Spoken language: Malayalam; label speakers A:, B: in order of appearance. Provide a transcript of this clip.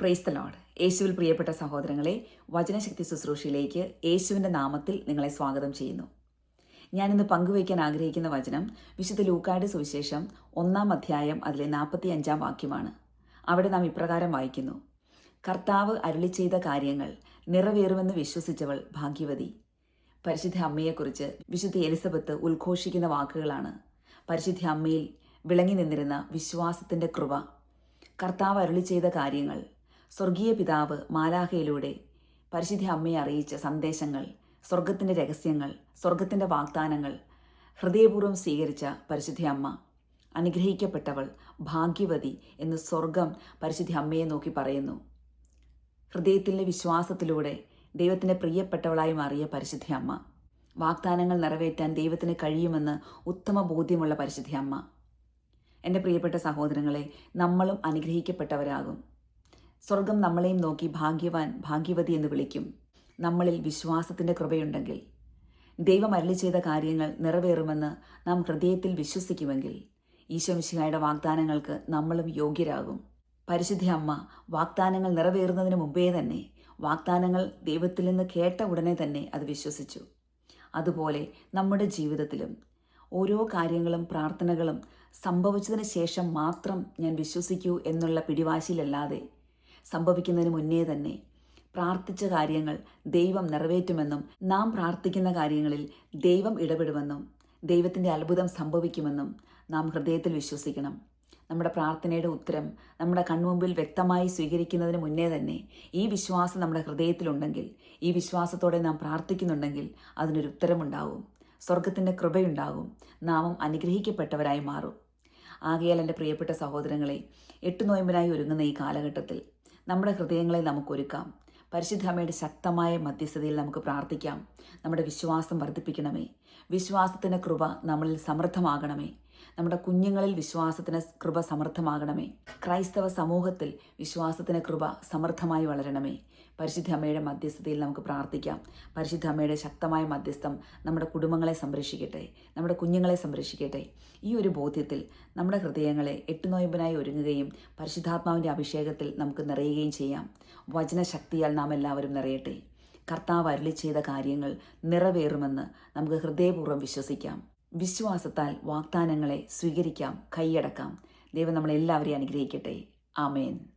A: പ്രൈസ് ലോഡ് യേശുവിൽ പ്രിയപ്പെട്ട സഹോദരങ്ങളെ വചനശക്തി ശുശ്രൂഷയിലേക്ക് യേശുവിന്റെ നാമത്തിൽ നിങ്ങളെ സ്വാഗതം ചെയ്യുന്നു. ഞാനിന്ന് പങ്കുവയ്ക്കാൻ ആഗ്രഹിക്കുന്ന വചനം വിശുദ്ധ ലൂക്കായുടെ സുവിശേഷം ഒന്നാം അധ്യായം അതിലെ നാൽപ്പത്തി അഞ്ചാം വാക്യമാണ്. അവിടെ നാം ഇപ്രകാരം വായിക്കുന്നു. കർത്താവ് അരുളി ചെയ്ത കാര്യങ്ങൾ നിറവേറുമെന്ന് വിശ്വസിച്ചവൾ ഭാഗ്യവതി. പരിശുദ്ധ അമ്മയെക്കുറിച്ച് വിശുദ്ധ എലിസബത്ത് ഉദ്ഘോഷിക്കുന്ന വാക്കുകളാണ്. പരിശുദ്ധ അമ്മയിൽ വിളങ്ങി നിന്നിരുന്ന വിശ്വാസത്തിന്റെ കൃപ. കർത്താവ് അരുളി ചെയ്ത കാര്യങ്ങൾ സ്വർഗീയ പിതാവ് മാലാഹയിലൂടെ പരിശുദ്ധ അമ്മയെ അറിയിച്ച സന്ദേശങ്ങൾ സ്വർഗത്തിന്റെ രഹസ്യങ്ങൾ സ്വർഗത്തിന്റെ വാഗ്ദാനങ്ങൾ ഹൃദയപൂർവം സ്വീകരിച്ച പരിശുദ്ധ അമ്മ. അനുഗ്രഹിക്കപ്പെട്ടവൾ ഭാഗ്യവതി എന്ന് സ്വർഗം പരിശുദ്ധ അമ്മയെ നോക്കി പറയുന്നു. ഹൃദയത്തിലെ വിശ്വാസത്തിലൂടെ ദൈവത്തിന്റെ പ്രിയപ്പെട്ടവളായി മാറിയ പരിശുദ്ധ അമ്മ. വാഗ്ദാനങ്ങൾ നിറവേറ്റാൻ ദൈവത്തിന് കഴിയുമെന്ന് ഉത്തമ ബോധ്യമുള്ള പരിശുദ്ധ അമ്മ. എന്റെ പ്രിയപ്പെട്ട സഹോദരങ്ങളെ നമ്മളും അനുഗ്രഹിക്കപ്പെട്ടവരാകും. സ്വർഗം നമ്മളെയും നോക്കി ഭാഗ്യവാൻ ഭാഗ്യവതി എന്ന് വിളിക്കും. നമ്മളിൽ വിശ്വാസത്തിന്റെ കൃപയുണ്ടെങ്കിൽ ദൈവം അരളി ചെയ്ത കാര്യങ്ങൾ നിറവേറുമെന്ന് നാം ഹൃദയത്തിൽ വിശ്വസിക്കുമെങ്കിൽ ഈശോമിശിഹായുടെ വാഗ്ദാനങ്ങൾക്ക് നമ്മളും യോഗ്യരാകും. പരിശുദ്ധി അമ്മ വാഗ്ദാനങ്ങൾ നിറവേറുന്നതിന് മുമ്പേ തന്നെ വാഗ്ദാനങ്ങൾ ദൈവത്തിൽ നിന്ന് കേട്ട ഉടനെ തന്നെ അത് വിശ്വസിച്ചു. അതുപോലെ നമ്മുടെ ജീവിതത്തിലും ഓരോ കാര്യങ്ങളും പ്രാർത്ഥനകളും സംഭവിച്ചതിന് ശേഷം മാത്രം ഞാൻ വിശ്വസിക്കൂ എന്നുള്ള പിടിവാശിയിലല്ലാതെ സംഭവിക്കുന്നതിന് മുന്നേ തന്നെ പ്രാർത്ഥിച്ച കാര്യങ്ങൾ ദൈവം നിറവേറ്റുമെന്നും നാം പ്രാർത്ഥിക്കുന്ന കാര്യങ്ങളിൽ ദൈവം ഇടപെടുമെന്നും ദൈവത്തിന്റെ അത്ഭുതം സംഭവിക്കുമെന്നും നാം ഹൃദയത്തിൽ വിശ്വസിക്കണം. നമ്മുടെ പ്രാർത്ഥനയുടെ ഉത്തരം നമ്മുടെ കൺമുമ്പിൽ വ്യക്തമായി സ്വീകരിക്കുന്നതിന് മുന്നേ തന്നെ ഈ വിശ്വാസം നമ്മുടെ ഹൃദയത്തിലുണ്ടെങ്കിൽ ഈ വിശ്വാസത്തോടെ നാം പ്രാർത്ഥിക്കുന്നുണ്ടെങ്കിൽ അതിനൊരു ഉത്തരമുണ്ടാവും സ്വർഗത്തിന്റെ കൃപയുണ്ടാകും. നാമം അനുഗ്രഹിക്കപ്പെട്ടവരായി മാറും. ആകയാൽ എന്റെ പ്രിയപ്പെട്ട സഹോദരങ്ങളെ എട്ട് നോയമ്പിനായി ഒരുങ്ങുന്ന ഈ കാലഘട്ടത്തിൽ നമ്മുടെ ഹൃദയങ്ങളെ നമുക്കൊരുക്കാം. പരിശുദ്ധാമയുടെ ശക്തമായ മധ്യസ്ഥതയിൽ നമുക്ക് പ്രാർത്ഥിക്കാം. നമ്മുടെ വിശ്വാസം വർദ്ധിപ്പിക്കണമേ. വിശ്വാസത്തിന്റെ കൃപ നമ്മളിൽ സമൃദ്ധമാകണമേ. നമ്മുടെ കുഞ്ഞുങ്ങളിൽ വിശ്വാസത്തിന് കൃപ സമർത്ഥമാകണമേ. ക്രൈസ്തവ സമൂഹത്തിൽ വിശ്വാസത്തിന് കൃപ സമർത്ഥമായി വളരണമേ. പരിശുദ്ധ അമ്മയുടെ മധ്യസ്ഥതയിൽ നമുക്ക് പ്രാർത്ഥിക്കാം. പരിശുദ്ധ അമ്മയുടെ ശക്തമായ മധ്യസ്ഥം നമ്മുടെ കുടുംബങ്ങളെ സംരക്ഷിക്കട്ടെ. നമ്മുടെ കുഞ്ഞുങ്ങളെ സംരക്ഷിക്കട്ടെ. ഈ ഒരു ബോധ്യത്തിൽ നമ്മുടെ ഹൃദയങ്ങളെ എട്ടുനോയമ്പനായി ഒരുങ്ങുകയും പരിശുദ്ധാത്മാവിന്റെ അഭിഷേകത്തിൽ നമുക്ക് നിറയുകയും ചെയ്യാം. വചനശക്തിയാൽ നാം എല്ലാവരും നിറയട്ടെ. കർത്താവ് അരളി ചെയ്ത കാര്യങ്ങൾ നിറവേറുമെന്ന് നമുക്ക് ഹൃദയപൂർവം വിശ്വസിക്കാം. വിശ്വാസത്താൽ വാഗ്ദാനങ്ങളെ സ്വീകരിക്കാം കൈയടക്കാം. ദൈവം നമ്മളെല്ലാവരെയും അനുഗ്രഹിക്കട്ടെ. ആമേൻ.